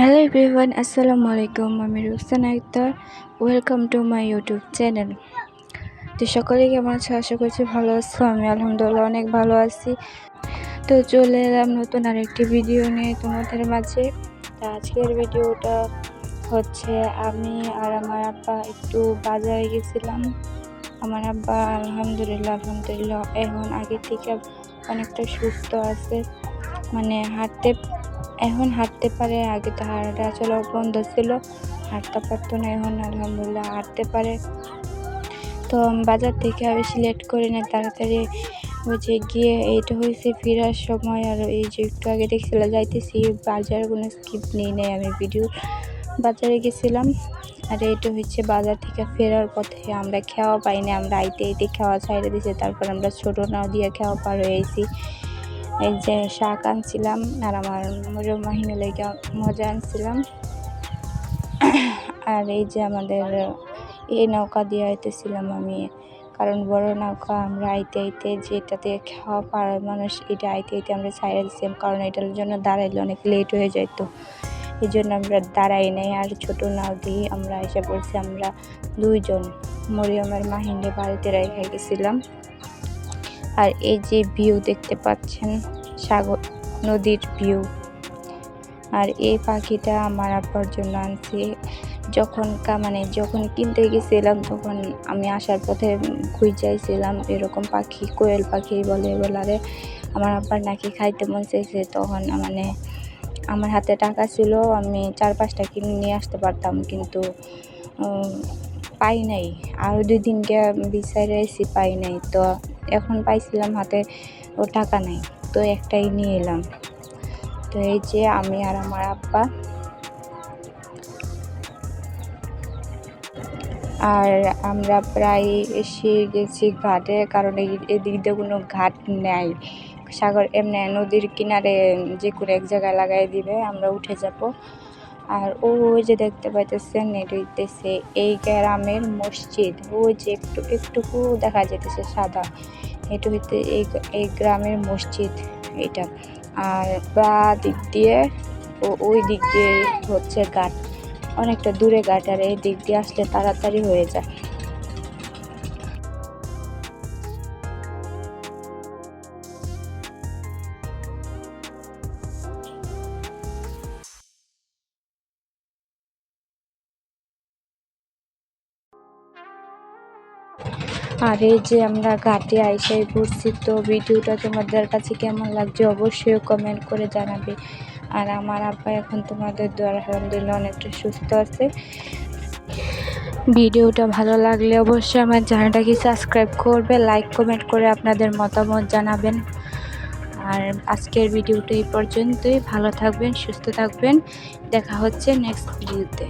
Hello everyone আসসালামু আলাইকুম আমি Ruksana Akhtar welcome to my YouTube channel তো সকলেই কেমন আছে? আশা করছি ভালো আছো। আমি আলহামদুলিল্লাহ অনেক ভালো আছি। তো চলে এলাম নতুন আরেকটি ভিডিও নিয়ে তোমাদের মাঝে। তো আজকের ভিডিওটা হচ্ছে আমি আর আমার আব্বা একটু বাজারে গেছিলাম। আমার আব্বা আলহামদুলিল্লাহ আলহামদুলিল্লাহ, এখন আগের থেকে অনেকটা সুস্থ আছে। মানে হাঁটতে এখন হাঁটতে পারে, আগে তো হাঁটা চলা বন্ধ ছিল। হাঁটতে পারতো না এখন, আলহামদুলিল্লাহ হাঁটতে পারে। তো বাজার থেকে বেশি লেট করে না, তাড়াতাড়ি হচ্ছে গিয়ে এইটা হয়েছে ফেরার সময় আর এই যে একটু আগে দেখছিল যাইতেছি বাজার কোনো স্কিপ নেই নেই আমি ভিডিও বাজারে গেছিলাম। আর এইটা হচ্ছে বাজার থেকে ফেরার পথে আমরা খাওয়া পাইনি আমরা আইতে আইতে খাওয়া ছাইড়ে দিয়েছি, তারপর আমরা ছোটো নাও দিয়ে খাওয়া পার হয়েছি। এই যে শাক আনছিলাম আর আমার মজা মাহিনী লেগে মজা আনছিলাম। আর এই যে আমাদের এই নৌকা দিয়ে আইতেছিলাম আমি, কারণ বড় নৌকা আমরা আইতে আইতে যেটাতে খাওয়া পাড়ার মানুষ, এটা আইতে আইতে আমরা ছাইড়া দিচ্ছিলাম কারণ এটার জন্য দাঁড়াইলে অনেক লেট হয়ে যেত এই জন্য আমরা দাঁড়াই নাই আর ছোটো নাও দিয়ে আমরা এসে পড়ছি, আমরা দুইজন মরিয়মের মাহিন্ডে বাড়িতে রেখে গেছিলাম। আর এই যে ভিউ দেখতে পাচ্ছেন সাগর নদীর ভিউ আর এই পাখিটা আমার আব্বার জন্য আনছি। যখন মানে যখন কিনতে গেছিলাম, তখন আমি আসার পথে খুঁজাইছিলাম এরকম পাখি, কোয়েল পাখি বলে বলারে আমার আব্বার নাকি খাইতে মন চাইছে। তখন মানে আমার হাতে টাকা ছিল, আমি চার পাঁচটা কিনে নিয়ে আসতে পারতাম, কিন্তু পাই নাই। আরও দুই দিনকে বিচারে এসি পাই নাই। তো এখন পাইছিলাম হাতে, ও টাকা নাই। তো একটাই নিয়ে এলাম। তো এই যে আমি আর আমার আব্বা। আর আমরা প্রায় এসে গেছি ঘাটে, কারণ এদিক দিয়ে কোনো ঘাট নেই। সাগর এমনি নদীর কিনারে যে কোনো এক জায়গায় লাগাই দিবে, আমরা উঠে যাব। আর ওই যে দেখতে পাইতেছেন, এটা হইতেছে এই গ্রামের মসজিদ। ওই যে একটু, একটুকু দেখা যেতেছে সাদা। এটা হইতে এই এই গ্রামের মসজিদ এটা। আর বা দিক দিয়ে ওই দিক দিয়ে হচ্ছে ঘাট। অনেকটা দূরে ঘাট আর এই দিক দিয়ে আসলে তাড়াতাড়ি হয়ে যায়। আর এই যে আমরা ঘাটে আইসাই ঘুরছি, তো ভিডিওটা তোমাদের কাছে কেমন লাগছে অবশ্যই কমেন্ট করে জানাবে। আর আমার আব্বা এখন তোমাদের দ্বারা আলহামদুলিল্লাহ অনেকটা সুস্থ আছে। ভিডিওটা ভালো লাগলে অবশ্যই আমার চ্যানেলটাকে সাবস্ক্রাইব করবে লাইক কমেন্ট করে আপনাদের মতামত জানাবেন। আর আজকের ভিডিওটা এই পর্যন্তই। ভালো থাকবেন, সুস্থ থাকবেন। দেখা হচ্ছে নেক্সট ভিডিওতে